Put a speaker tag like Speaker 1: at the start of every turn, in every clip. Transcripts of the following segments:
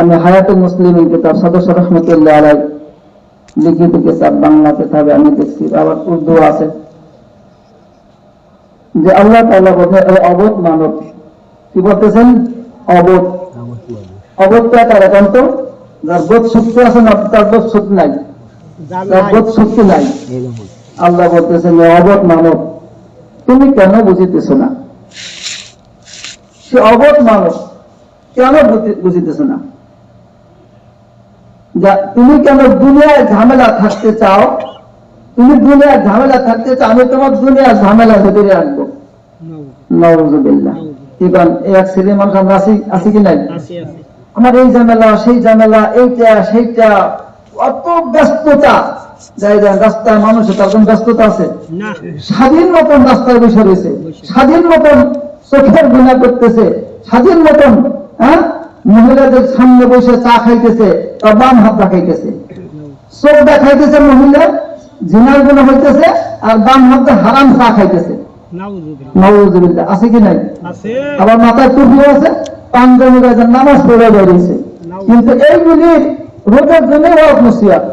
Speaker 1: আমি হায়াতে মুসলিম কিতাব সদস্য রহমতুল্লাহ আলাই লিখিত কিতাব বাংলা কিতাবে আমি দেখছি, আবার উর্দু আছে। যে আল্লাহ তাআলা বোধ অবোধ মানব, কি বলতেছেন? অবোধ। অবোধ কার এখন তো, যার বোধ শক্তি আছে না, তার বোধ শক্তি নাই। তার বোধ শক্তি নাই। আল্লাহ বলতেছেন মানব, তুমি কেন বুঝিতেছ না? সে অবোধ মানব, কেন বুঝি- বুঝিতেছ না? তুমি কেন দুনিয়ায় ঝামেলা থাকতে চাও? তুমি দুনিয়ার ঝামেলা থাকতে চাও আমি তোমার দুনিয়ার ঝামেলা ভেতরে রাখব নওয়াজুবিল্লাহ ইবান এক শ্রেণির মানুষ আমরা আছি আছি কি নাই? আমার এই ঝামেলা সেই ঝামেলা এইটা সেইটা অত ব্যস্ততা। যাই যাই রাস্তায় মানুষের তার কোন ব্যস্ততা আছে। স্বাধীন মতন রাস্তায় বসে রয়েছে। স্বাধীন মতন চোখের গুণা করতেছে। স্বাধীন মতন হ্যাঁ? মহিলাদের সামনে বসে চা খাইতেছে তার বাম হাত দেখাইতেছে। চোখ দেখাইতেছে মহিলা জিনার গুণা হইতেছে আর বাম হাত হারাম চা খাইতেছে। আছে কি নাই? আবার মাথায় টুপিও আছে পাঞ্জাবি গাছের নামাজ পড়ে বেরিয়েছে। কিন্তু এইগুলির রোগের জন্য রোগ নসিয়াত।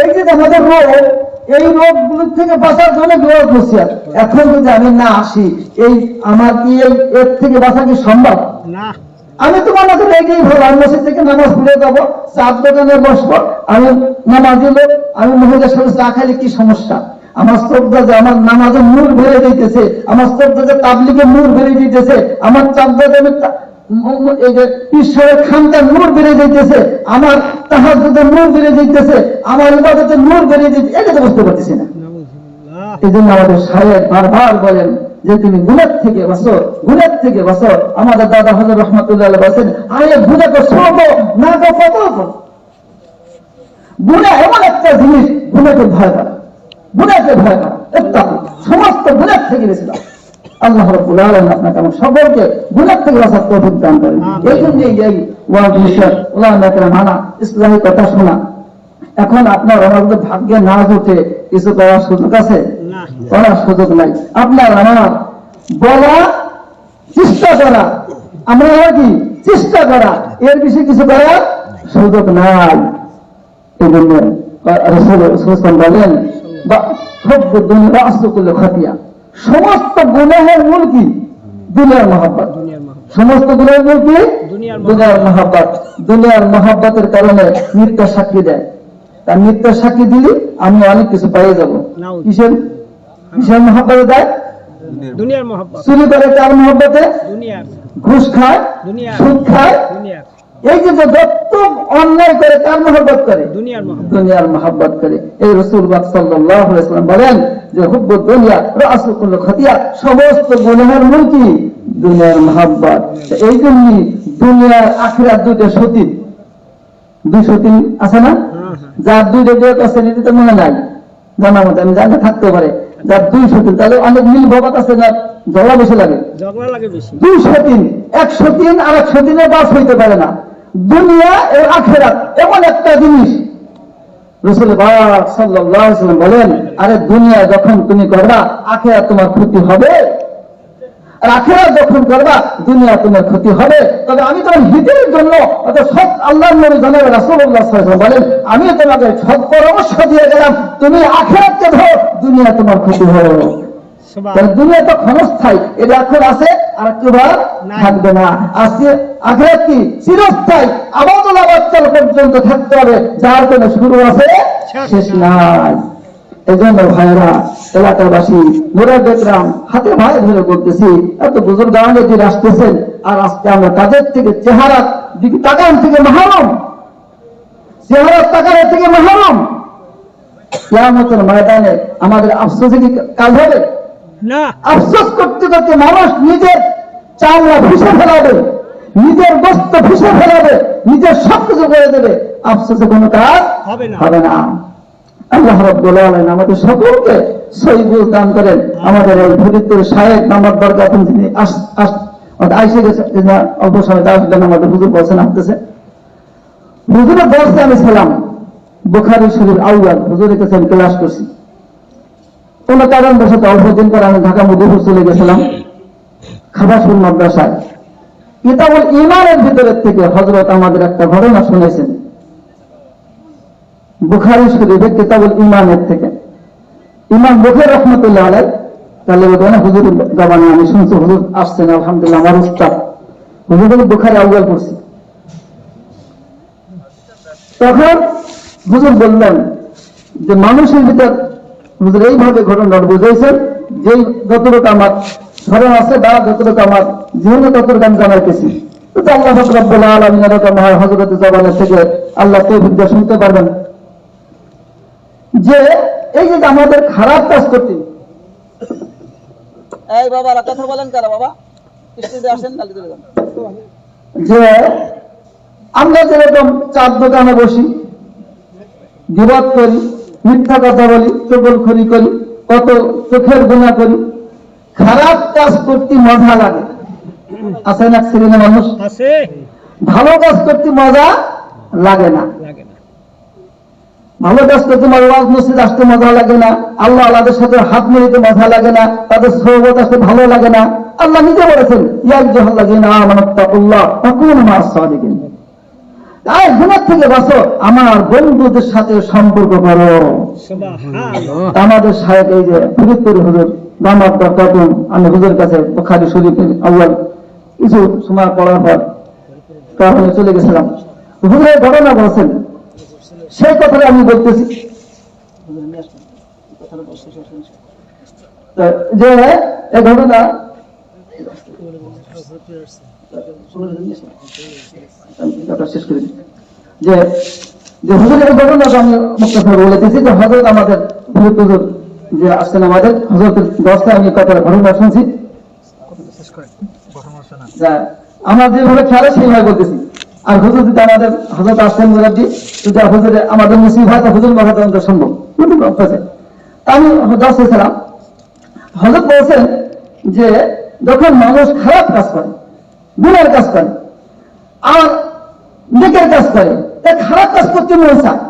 Speaker 1: এই যে আমাদের রোগ এই রোগগুলোর থেকে বাঁচার জন্য রোগ নসিয়াত। এখন যদি আমি না আসি এই আমার কি এই এর থেকে বাঁচা কি সম্ভব? আমি কাছে এগিয়ে ভালো আমি মসজিদ থেকে নামাজ পড়ে যাব চার দোকানে বসবো আমি নামাজ দিলে আমি মহিলার সাথে চা খাইলে কি সমস্যা? আমার শ্রদ্ধা যে আমার নামাজে নূর বেড়ে দিতেছে আমার শ্রদ্ধা যে তাবলিগে নূর বেড়ে দিতেছে আমার চাপদা যে এই ঈশ্বরের খানটার নূর বেড়ে দিতেছে আমার তাহার নূর বেড়ে দিতেছে আমার ইবাদতের নূর বেড়ে দিতে এটা তো বুঝতে পারতেছি না। এই জন্য আমাদের সাহেব বারবার বলেন যে তুমি গুণের থেকে বসো গুণের থেকে বসো আমাদের দাদা হজর রহমতুল্লাহ বলছেন আরে গুণে তো ছোট না তো কত গুণে এমন একটা জিনিস গুণেকে ভয় করা গুণেকে ভয় করা সমস্ত গুণের থেকে বেশি আল্লাহ আলামিন আপনাকে আমার সকলকে গুণের থেকে বাঁচার তৌফিক দান করেন। এই ওলামা কেরাম মানা, ইসলামী কথা শোনা। এখন আপনার আমার ভাগ্যে না জুটে কিছু করার সুযোগ আছে? করার সুযোগ নাই। আপনার আমার বলা চেষ্টা করা। আমরা কি? চেষ্টা করা। এর বেশি কিছু করার সুযোগ নাই। এই জন্য বলেন সমস্ত গুনাহের মূল কি? দুনিয়ার মহাব্বত। সমস্ত গুণের মূল কি?
Speaker 2: দুনিয়ার
Speaker 1: দুনিয়ার মহাব্বত। দুনিয়ার মহাব্বতের কারণে মিথ্য সাক্ষী দেয়। তার মিথ্য সাক্ষী দিলে আমি অনেক কিছু পাইয়ে যাব। কিসের? কিসের মহাব্বতে দেয়
Speaker 2: দুনিয়ার মহব্বত।
Speaker 1: চুরি করে তার মহাব্বতে?
Speaker 2: দুনিয়ার।
Speaker 1: ঘুষ খায়?
Speaker 2: দুনিয়ার।
Speaker 1: সুদ খায়?
Speaker 2: দুনিয়ার।
Speaker 1: এই যে যে যত অন্যায় করে তার মহব্বত করে?
Speaker 2: দুনিয়ার মহব্বত।
Speaker 1: করে। এই রসুল বাদ সাল্লাল্লাহু বলেন যে হুব্বুদ দুনিয়া রাসুল কুল্লু খাতিয়া সমস্ত গুনাহের মূল কি দুনিয়ার মহাব্বত। এই জন্যই দুনিয়ার আখিরাত দুইটা সতী। দুই সতী আছে না?
Speaker 2: হ্যাঁ হ্যাঁ।
Speaker 1: যার দুইটা নিজে তো মনে নাই। জানা মতো আমি জানতে থাকতে পারে। যার দুই সতী তাহলে অনেক মিল ভবাত আছে না ঝগড়া বেশি লাগে।
Speaker 2: ঝগড়া লাগে বেশি।
Speaker 1: দুই সতীন এক সতীন আর একশো বাস হইতে পারে না। দুনিয়া আখেরাত এমন একটা জিনিস। রসুল বলেন আরে দুনিয়া যখন তুমি করবা আখেরা তোমার ক্ষতি হবে। আর আখেরাত যখন করবা দুনিয়া তোমার ক্ষতি হবে। তবে আমি তোমার হিতের জন্য সব আল্লাহর নবী জানাবে সাল্লাল্লাহু বলেন আমি তোমাকে সব পরামর্শ দিয়ে গেলাম তুমি আখেরাতকে ধরো দুনিয়া তোমার ক্ষতি হবে। দুনিয়া তো ক্ষণস্থায়ী এটা এখন আছে আর একটু বার থাকবে না। আজকে আখেরাত কি? চিরস্থায়ী আবাদুল আবাদকাল পর্যন্ত থাকতে হবে যার জন্য শুরু আছে
Speaker 2: শেষ
Speaker 1: নাই। এই জন্য ভাইরা এলাকাবাসী হাতে ভাই ধরে বলতেছি এত বুজুর্গ আমাদের যে আসতেছেন আর আজকে আমরা তাদের থেকে চেহারা দিকে তাকান থেকে মাহারম। চেহারা তাকানোর থেকে মাহারম। কেয়ামতের ময়দানে আমাদের আফসোসে কি কাজ হবে?
Speaker 2: না।
Speaker 1: আফসোস করতে করতে মানুষ নিজের চামড়া ভুষে ফেলাবে নিজের বস্ত ভুষে ফেলাবে নিজের সব কিছু করে দেবে। আফসোসে কোনো কাজ
Speaker 2: হবে না।
Speaker 1: আল্লাহ রাব্বুল আলামিন আমাদের সকলকে সহিবুল দান করেন। আমাদের এই ফরিদপুর সাহেব নামার দরকার তিনি আইসে গেছে অল্প সময় আসবেন আমাদের হুজুর বলছেন, আসতেছে। হুজুরের বলছে, আমি ছিলাম বুখারি শরীফ আউয়াল হুজুরের কাছে আমি ক্লাস করছি। কোন কারণ বসত অল্প দিন পর আমি ঢাকা মধুপুর চলে গেছিলাম, খাবাসপুর মাদ্রাসায়। কিতাবুল ইমানের ভিতরের থেকে হজরত আমাদের একটা ঘটনা শুনেছেন। বুখারি শরীফে কিতাবুল ইমানের থেকে। ইমাম বুখারি রহমতুল্লাহ আলাই তাহলে বলতে না হুজুর, জবানে আমি শুনছি, হুজুর আসছেন আলহামদুলিল্লাহ, আমার উস্তাদ। হুজুর বলে, বুখারি আউয়াল করছি তখন হুজুর বললেন যে, মানুষের ভিতর হুজুর এইভাবে ঘটনা বুঝাইছেন যে যতটুকু আমার স্মরণ আছে বা যতটুকু আমার জীবনে ততটুকু আমি জানাইতেছি আল্লাহ রব্বুল আলমিন এরকম হয় হজরত জবানের থেকে আল্লাহ দিয়ে শুনতে পারবেন। যে এই যে আমাদের খারাপ কাজ করতে
Speaker 3: এই বাবারা কথা বলেন কারা বাবা? স্টেজে আসেন কালি তুলে যান
Speaker 1: যে আমরা যেরকম চার দোকানে বসি বিবাদ করি মিথ্যা কথা বলি চগলখড়ি করি কত চোখের গুণা করি খারাপ কাজ করতে মজা লাগে। আছে না শ্রেণি মানুষ? ভালো কাজ করতে মজা লাগে না।
Speaker 2: লাগে। না
Speaker 1: ভালো কাজ করতে মজা ওয়াজ মসজিদ আসতে মজা লাগে না। আল্লাহ আল্লাহদের সাথে হাত মিলিতে মজা লাগে না তাদের সহবত আসতে ভালো লাগে না। আল্লাহ নিজে বলেছেন ইয়াক জাহাল্লাযিনা আমানুত্তাকুল্লাহ তাকুনু মা'আস সাদিকিন। আর গুনাহ থেকে বাঁচো আমার বন্ধুদের সাথে সম্পর্ক করো। আমাদের সাহেব এই যে ফরিদপুর হুজুর দামাত বরকাতুম আমি হুজুর কাছে বুখারী শরীফের আউয়াল কিছু সময় পড়ার পর কারণে চলে গেছিলাম। হুজুরের ঘটনা বলছেন সেই কথাটা আমি বলতেছি। যে এই ঘটনা শেষ করে। যে যে হুজুরের ঘটনাটা আমি মুক্তভাবে বলে যে হজরত আমাদের হুজুর যে আসছেন আমাদের হজরতের দশটা আমি কথার ঘটনা শুনছি। আমরা যেভাবে খেয়ালে সেইভাবে বলতেছি। আর হুজুর যদি আমাদের হজরত আসছেন মুরাব্বি যদি হুজুরে আমাদের মুসিব হয় তো হুজুর মাথাতে আমাদের সম্ভব। কিন্তু আছে। আমি দশ ছিলাম হজরত বলছেন যে যখন মানুষ খারাপ কাজ করে গুণের কাজ করে আর নেকের কাজ করে তা খারাপ কাজ করতে মন চায়।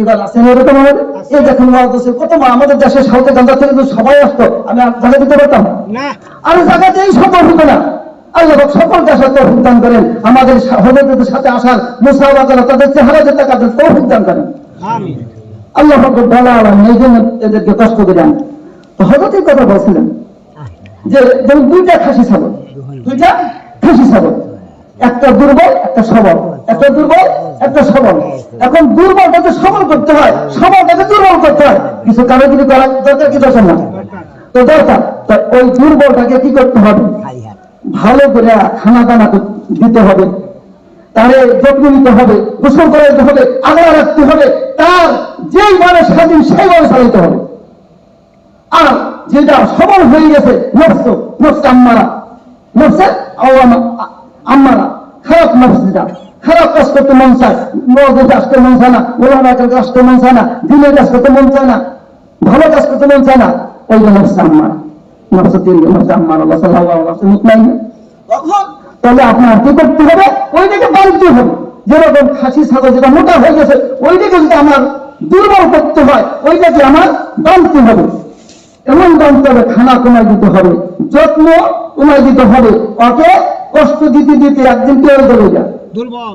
Speaker 1: এবার আছেন এরকম আমাদের। এই দেখুন মহাদেশে কত আমাদের দেশের সাউথে গান্ধা থেকে সবাই আসতো আমি জায়গা দিতে পারতাম
Speaker 2: না।
Speaker 1: আর জায়গাতেই সফল হতো না। আল্লাহ পাক সকলকে আসার তৌফিক দান করেন। আমাদের সাথে আসার মুসাফা তাদের চেহারা তৌফিক দান করেন। আল্লাহ পাক বলা এই জন্য এদেরকে কষ্ট করে তো হজরতের কথা বলছিলেন যে যেমন দুইটা খাসি ছাগল দুইটা খাসি ছাগল। একটা দুর্বল একটা সবল। একটা দুর্বল একটা সবল। এখন দুর্বলটাকে সবল করতে হয় সবলটাকে দুর্বল করতে হয় কিছু কারিগরি করা দরকার কি দরকার না? তো দরকার। ওই দুর্বলটাকে কি করতে হবে? ভালো করে খানা দানা দিতে হবে। তারে যত্ন নিতে হবে, গোসল করে দিতে হবে আগলা রাখতে হবে, তার যেইভাবে স্বাধীন সেইভাবে চালাতে হবে। আর যেটা সবল হয়ে গেছে, নফস নফস আম্মারা। নফসে আম্মারা। খারাপ নফস যেটা। খারাপ কাজ করতে মন চায় মসজিদে আসতে মন চায় না, ওলামার কাছে আসতে মন চায় না, দিনের কাজ করতে মন চায় না, ভালো কাজ করতে মন চায় না, ওই নফস আম্মারা। নফস তিন আল্লাহ সাল্লাল্লাহু আলাইহি ওয়াসাল্লাম মুতমাইন তাহলে আপনার কি করতে হবে? ওইটাকে বাড়তে হবে। যেরকম খাসি ছাগল যেটা মোটা হয়ে গেছে ওইটাকে যদি আমার দুর্বল করতে হয় ওইটাকে আমার হবে। এমন বাঁধতে হবে খানা কমাই দিতে হবে যত্ন কমাই দিতে হবে। ওকে কষ্ট দিতে দিতে একদিন কি হয়ে যাবে
Speaker 2: দুর্বল।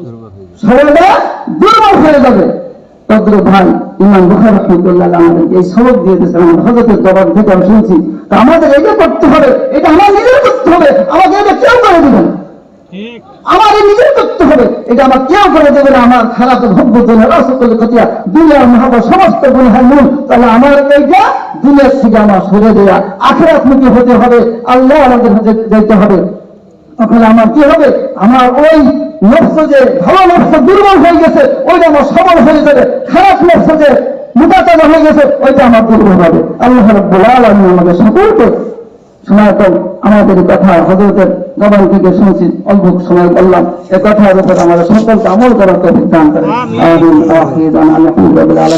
Speaker 1: দুর্বল হয়ে যাবে। তদ্র ভাই ইমাম বুখার রহমতুল্লাহ আমাদেরকে এই সবক দিয়ে দিয়েছেন আমাদের হজরতের জবান থেকে আমি শুনছি। তা আমাদের এটা করতে হবে এটা আমার নিজের করতে হবে আমাকে এটা কেউ করে দিবেন আমার এই নিজের করতে হবে এটা আমার কেউ করে দেবে না আমার খারাপ ভব্য জন্য রাসুল খতিয়া দুনিয়ার মহাবা সমস্ত গুণহার মূল তাহলে আমার এইটা দুনিয়ার থেকে আমার সরে দেয়া। আখেরাত মুখী হতে হবে আল্লাহ আমাদের হাতে যেতে হবে। তখন আমার কি হবে? আমার ওই নফস যে ভালো নফস দুর্বল হয়ে গেছে ওইটা আমার সবল হয়ে যাবে। খারাপ নফস যে মোটাচানা হয়ে গেছে ওইটা আমার দুর্বল হবে। আল্লাহ রব্বুল আলামিন আমাদের সকলকে সনাতন আমাদের এই কথা হজরতের জবান থেকে শুনছি অল্প সময় বললাম। এ কথার উপর আমাদের সকলকে আমল করার তৌফিক দান করে আলহামদুলিল্লাহ